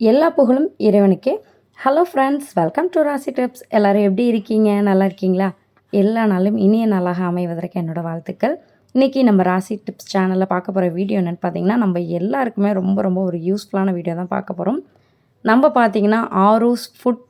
எல்லா புகழும் இறைவனுக்கே. Hello friends welcome to Rasi tips எல்லோரும் எப்படி இருக்கீங்க? நல்லா இருக்கீங்களா? எல்லா நாளும் இனிய நாளாக அமைவதற்கு என்னோடய வாழ்த்துக்கள். இன்றைக்கி நம்ம ராசி டிப்ஸ் சேனலில் பார்க்க போகிற வீடியோ என்னென்னு பார்த்தீங்கன்னா நம்ம எல்லாருக்குமே ரொம்ப ரொம்ப ஒரு யூஸ்ஃபுல்லான வீடியோ தான் பார்க்க போகிறோம் நம்ம பார்த்திங்கன்னா ஆரோஸ் ஃபுட்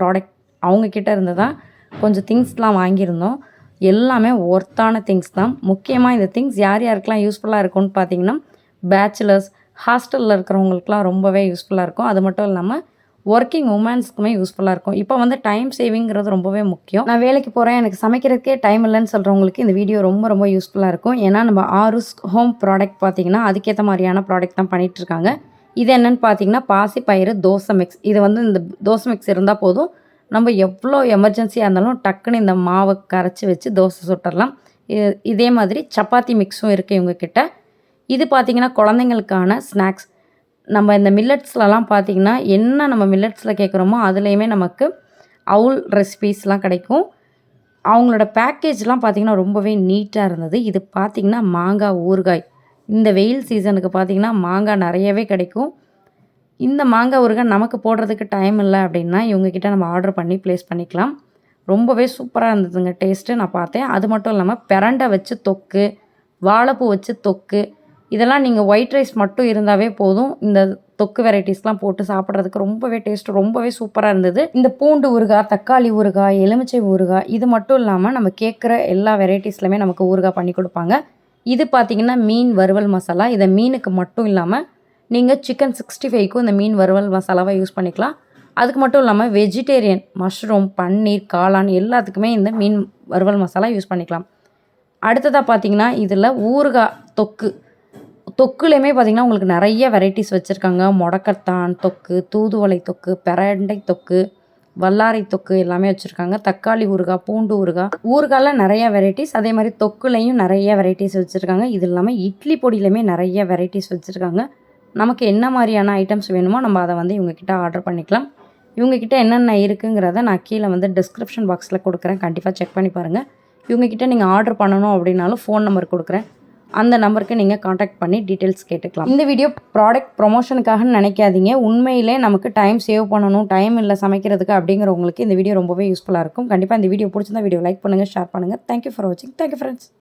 ப்ராடக்ட் அவங்கக்கிட்ட இருந்து தான் கொஞ்சம் திங்ஸ்லாம் வாங்கியிருந்தோம். எல்லாமே ஒர்த்தான திங்ஸ் தான். முக்கியமாக இந்த திங்ஸ் யார் யாருக்கெல்லாம் யூஸ்ஃபுல்லாக இருக்கும்னு பார்த்தீங்கன்னா பேச்சுலர்ஸ் ஹாஸ்டலில் இருக்கிறவங்களுக்குலாம் ரொம்பவே யூஸ்ஃபுல்லாக இருக்கும். அது மட்டும் இல்லாமல் ஒர்க்கிங் உமன்ஸ்க்குமே யூஸ்ஃபுல்லாக இருக்கும். இப்போ வந்து டைம் சேவிங்கிறது ரொம்பவே முக்கியம். நான் வேலைக்கு போகிறேன் எனக்கு சமைக்கிறதுக்கே டைம் இல்லைன்னு சொல்கிறவங்களுக்கு இந்த வீடியோ ரொம்ப ரொம்ப யூஸ்ஃபுல்லாக இருக்கும். ஏன்னா நம்ம ஆருஸ் ஹோம் ப்ராடக்ட் பார்த்திங்கன்னா அதுக்கேற்ற மாதிரியான ப்ராடக்ட் தான் பண்ணிகிட்ருக்காங்க இது என்னென்னு பார்த்தீங்கன்னா பாசி பயிறு தோசை மிக்ஸ் இது வந்து இந்த தோசை மிக்ஸ் இருந்தால் போதும். நம்ம எவ்வளோ எமர்ஜென்சியாக இருந்தாலும் டக்குன்னு இந்த மாவை கரைச்சி வச்சு தோசை சுட்டரலாம் இதே மாதிரி சப்பாத்தி மிக்ஸும் இருக்குது இவங்கக்கிட்ட இது பார்த்திங்கன்னா குழந்தைங்களுக்கான ஸ்நாக்ஸ். நம்ம இந்த மில்லட்ஸ்லலாம் பார்த்திங்கன்னா என்ன நம்ம மில்லட்ஸில் கேட்குறோமோ அதுலேயுமே நமக்கு அவுல் ரெசிபீஸ்லாம் கிடைக்கும். அவங்களோட பேக்கேஜ்லாம் பார்த்திங்கன்னா ரொம்பவே நீட்டாக இருந்தது. இது பார்த்திங்கன்னா மாங்காய் ஊறுகாய். இந்த வெயில் சீசனுக்கு பார்த்திங்கன்னா மாங்காய் நிறையவே கிடைக்கும். இந்த மாங்காய் ஊறுகாய் நமக்கு போடுறதுக்கு டைம் இல்லை அப்படின்னா இவங்கக்கிட்ட நம்ம ஆர்டர் பண்ணி ப்ளேஸ் பண்ணிக்கலாம். ரொம்பவே சூப்பராக இருந்ததுங்க. டேஸ்ட்டு நான் பார்த்தேன். அது மட்டும் இல்லாமல் பிரண்டை வச்சு தொக்கு வாழைப்பூ வச்சு தொக்கு இதெல்லாம் நீங்கள் ஒயிட் ரைஸ் மட்டும் இருந்தாவே போதும். இந்த தொக்கு வெரைட்டிஸ்லாம் போட்டு சாப்பிட்றதுக்கு ரொம்பவே டேஸ்ட் ரொம்பவே சூப்பராக இருந்தது. இந்த பூண்டு ஊறுகாய் தக்காளி ஊறுகாய் எலுமிச்சை ஊறுகாய் இது மட்டும் இல்லாமல் நம்ம கேட்குற எல்லா வெரைட்டிஸ்லையுமே நமக்கு ஊறுகாய் பண்ணி கொடுப்பாங்க. இது பார்த்திங்கன்னா மீன் வறுவல் மசாலா. இதை மீனுக்கு மட்டும் இல்லாமல் நீங்கள் சிக்கன் சிக்ஸ்டி ஃபைவ்க்கும் இந்த மீன் வறுவல் மசாலாவை யூஸ் பண்ணிக்கலாம். அதுக்கு மட்டும் இல்லாமல் வெஜிடேரியன் மஷ்ரூம் பன்னீர் காளான் எல்லாத்துக்குமே இந்த மீன் வறுவல் மசாலா யூஸ் பண்ணிக்கலாம். அடுத்ததாக பார்த்திங்கன்னா இதில் ஊறுகாய் தொக்கு. தொக்குலேயுமே பார்த்திங்கன்னா உங்களுக்கு நிறைய வெரைட்டிஸ் வச்சுருக்காங்க. முடக்கத்தான் தொக்கு தூதுவளை தொக்கு பெரண்டை தொக்கு வல்லாரை தொக்கு எல்லாமே வச்சுருக்காங்க. தக்காளி ஊறுகாய் பூண்டு ஊறுகாய். ஊறுகாயில் நிறைய வெரைட்டிஸ் அதே மாதிரி தொக்குலையும் நிறைய வெரைட்டிஸ் வச்சுருக்காங்க. இது இல்லாமல் இட்லி பொடியிலையுமே நிறைய வெரைட்டிஸ் வச்சுருக்காங்க. நமக்கு என்ன மாதிரியான ஐட்டம்ஸ் வேணுமோ நம்ம அதை வந்து இவங்கக்கிட்ட ஆர்டர் பண்ணிக்கலாம். இவங்கக்கிட்ட என்னென்ன இருக்குங்கிறத நான் கீழே வந்து டிஸ்கிரிப்ஷன் பாக்ஸில் கொடுக்குறேன். கண்டிப்பாக செக் பண்ணி பாருங்கள் இவங்கக்கிட்ட நீங்கள் ஆர்டர் பண்ணணும் அப்படின்னாலும் ஃபோன் நம்பர் கொடுக்குறேன். அந்த நம்பருக்கு நீங்கள் காண்டாக்ட் பண்ணி டீட்டெயில்ஸ் கேட்டுக்கலாம். இந்த வீடியோ ப்ராடக்ட் ப்ரொமோஷனுக்காக நினைக்காதீங்க. உண்மையிலே நமக்கு டைம் சேவ் பண்ணணும் டைம் இல்லை சமைக்கிறதுக்கு அப்படிங்கிறவங்களுக்கு இந்த வீடியோ ரொம்பவே யூஸ்ஃபுல்லாக இருக்கும். கண்டிப்பாக இந்த வீடியோ பிடிச்சிருந்தா வீடியோ லைக் பண்ணுங்கள் ஷேர் பண்ணுங்கள் தேங்க்யூ ஃபார் வாட்சிங் தேங்க்யூ ஃப்ரெண்ட்ஸ்